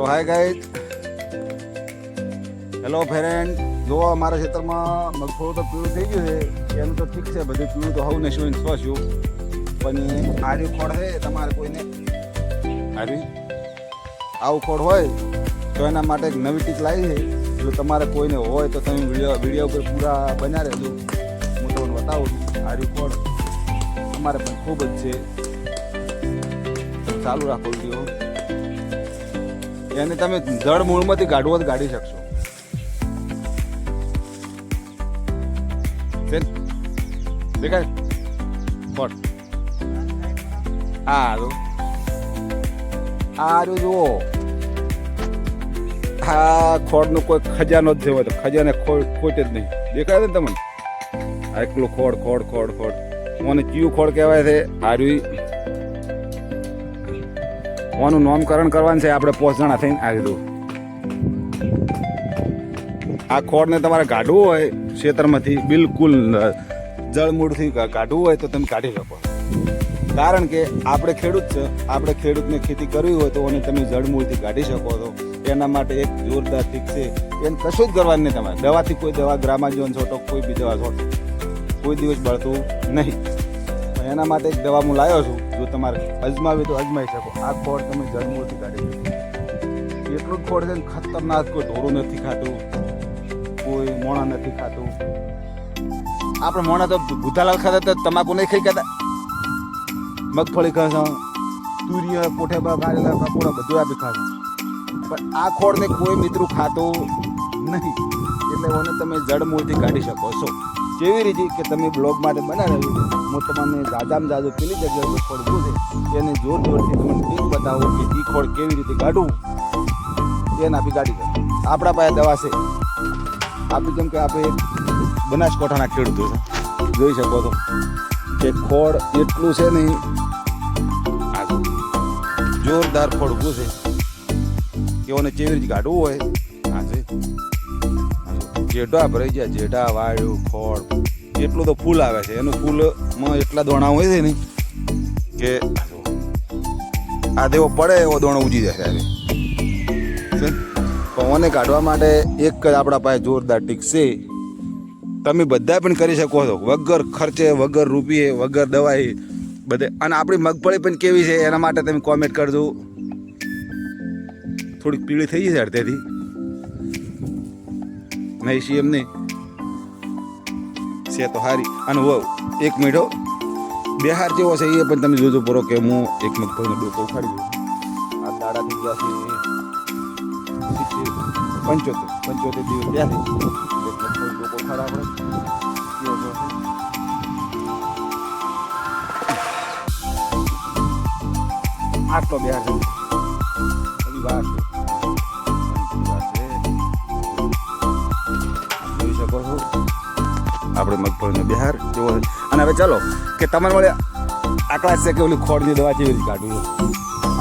તો hi guys hello ફેરેન્ડ જો અમારા ક્ષેત્રમાં મગફળું તો પીળું થઈ ગયું છે. એનું તો ઠીક છે, બધું પીળું તો હવું ને શું સ્વસ્યું પણ આર્યું ખોડ છે, તમારે કોઈને આર્યું આવું ખોડ હોય, તો એના માટે એક નવી ટીક લાવી છે. જો તમારે કોઈને હોય તો તમે વીડિયો વીડિયો ઉપર પૂરા બન્યા રહેજો. હું તમને બતાવું છું, આર્યું ખોડ અમારે પણ ખૂબ જ છે. ચાલુ રાખો વીડિયો. એને તમે જળ મૂળમાંથી કાઢવો જ કાઢી શકશો. દેખાય? પણ આ જો જુઓ. આ ખોડનો કોઈ ખજાનો જ જેવો ખજાને ખોટે જ નહીં. દેખાય છે ને તમને? આ એકલું ખોડ ખોડ ખોડ ખોડ મને કયું ખોડ કહેવાય છે? આર્યું ઓનું નામકરણ કરવાનું છે, આપણે પોસ જણા થઈને આવી દઉં. આ ખોડને તમારે કાઢવું હોય ક્ષેત્રમાંથી, બિલકુલ જળમૂળથી કાઢવું હોય તો તમે કાઢી શકો. કારણ કે આપણે ખેડૂત છે, આપણે ખેડૂતને ખેતી કરવી હોય તો એને તમે જળમૂળથી કાઢી શકો છો. એના માટે એક જોરદાર ટીક છે. એને કશું જ કરવાનું નહીં તમારે. દવાથી કોઈ દવા ગ્રામાજોન છોટો કોઈ બી દવા છોટો કોઈ દિવસ બળતું નહીં. એના માટે એક દવા હું લાવ્યો છું. જો તમારે અજમાવી તો અજમાવી શકો. આ ખોળ તમે જન્મોથી કાઢી એટલું ખોડ છે ખતરનાક કોઈ ઢોરું નથી ખાતું, કોઈ મોણા નથી ખાતું. આપણે મોણા તો ભૂતાલાલ ખાતા તો તમાકુ નહીં ખાઈ ખાતા મગફળી ખાશો, તુરિયા કોઠેબા કારેલા કપોડા બધું આપી ખાશો. પણ આ ખોળને કોઈ મિત્રો ખાતો નહીં. એટલે ઓને તમે જડમૂળથી કાઢી શકો છો. કેવી રીતે કે તમે બ્લોગ માટે બનાવેલું હું તમને જાજામાં જાજુ પેલી જગ્યાએ ખોળ છે એને જોર જોરથી તમને ટીક બતાવો કે એ ખોળ કેવી રીતે કાઢવું. તેના આપી કાઢી શકો આપણા પાસે દવા છે. આપણે કેમ કે આપણે બનાસકાંઠાના ખેડૂતો છે. જોઈ શકો છો કે ખોળ એટલું છે નહીં. જોરદાર ખોળ ઊભું છે. કે ઓને રીતે કાઢવું હોય છે આ જો. જેઢા ભરાઈ ગયા જેઢા વાળ્યું ખોળ, એટલું તો ફૂલ આવે છે. એનું ફૂલમાં એટલા દોણા હોય છે ને કે આ દેવો પડે એવો દોણો ઉજી જાય છે. પણ ઓને કાઢવા માટે એક જ આપણા પાસે જોરદાર ટીક છે. તમે બધા પણ કરી શકો છો. વગર ખર્ચે, વગર રૂપિયે, વગર દવાઈ બધે. અને આપણી મગફળી પણ કેવી છે એના માટે તમે કોમેન્ટ કરજો. થોડીક પીળી થઈ જશે અડધેથી નહીં સી એમ નહીં. છે તો હારી. અને વો એક મીઠો બિહાર જેવો છે એ પણ તમે જોજો પૂરો કે હું એક મગફળીનો ડોકો ઉખાડી દઉં. આ દાડા થઈ ગયા છે પંચોતેર પંચોતેર દિવસ ત્યાં મગફળીનો ડોકો ઉખાડો આપણે. આટલો બિહાર હજી વાર છે. આપણે મગફળીનો બિહાર કેવો અને હવે ચાલો, કે તમારે મળે આકડા છે કે ઓલી ખોળની દવા કેવી રીતે કાઢવી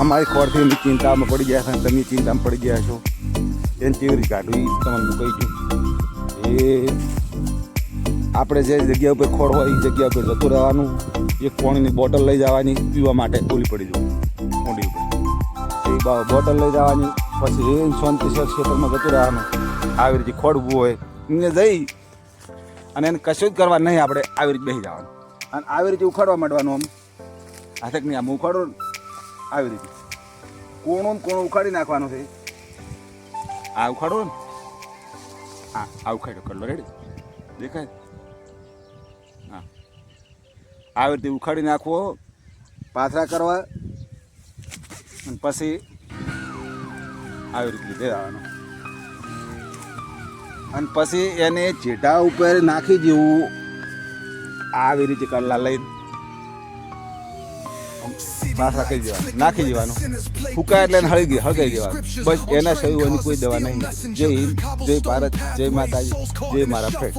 અમારી ખોડથી એની ચિંતામાં પડી ગયા છે અને તમે ચિંતામાં પડી ગયા છો. એને કેવી રીતે કાઢવી? તમને કહી છું એ આપણે જે જગ્યા ઉપર ખોળ હોય, એ જગ્યા ઉપર જતું રહેવાનું. એક પાણીની બોટલ લઈ જવાની, પીવા માટે ઓલી પડી જવું. ઊંડી ઉપર. એ બોટલ લઈ જવાની, પછી એ શાંતિ ક્ષેત્રમાં જતું રહેવાનું. આવી રીતે ખોડ ઊભું હોય. એને જઈ અને એને કશું જ કરવા નહીં આપણે આવી રીતે બેસી જવાનું. અને આવી રીતે ઉખાડવા માંડવાનું આમ હાથક નહીં, આમ ઉખાડો આવી રીતે. કોણું કોણ ઉખાડી નાખવાનું છે. આ ઉખાડો ને. હા, આ ઉખાડ્યો, કરલો રેડી દેખાય? હા. આવી રીતે ઉખાડી નાખવો, પાથરા કરવા, અને પછી આવી રીતે લીધે આવવાનું અને પછી એને ચેટા ઉપર નાખી જેવું આવી રીતે કલ્લા લઈ પાછા દેવાનું, નાખી દેવાનું. ફૂકા એટલે એને હળી ગઈ, હળગાઈ દેવાનું. બસ એના એની કોઈ દવા નહીં. જય હિન્દ, જય ભારત, જય માતાજી, જય મારા ફ્રેન્ડ.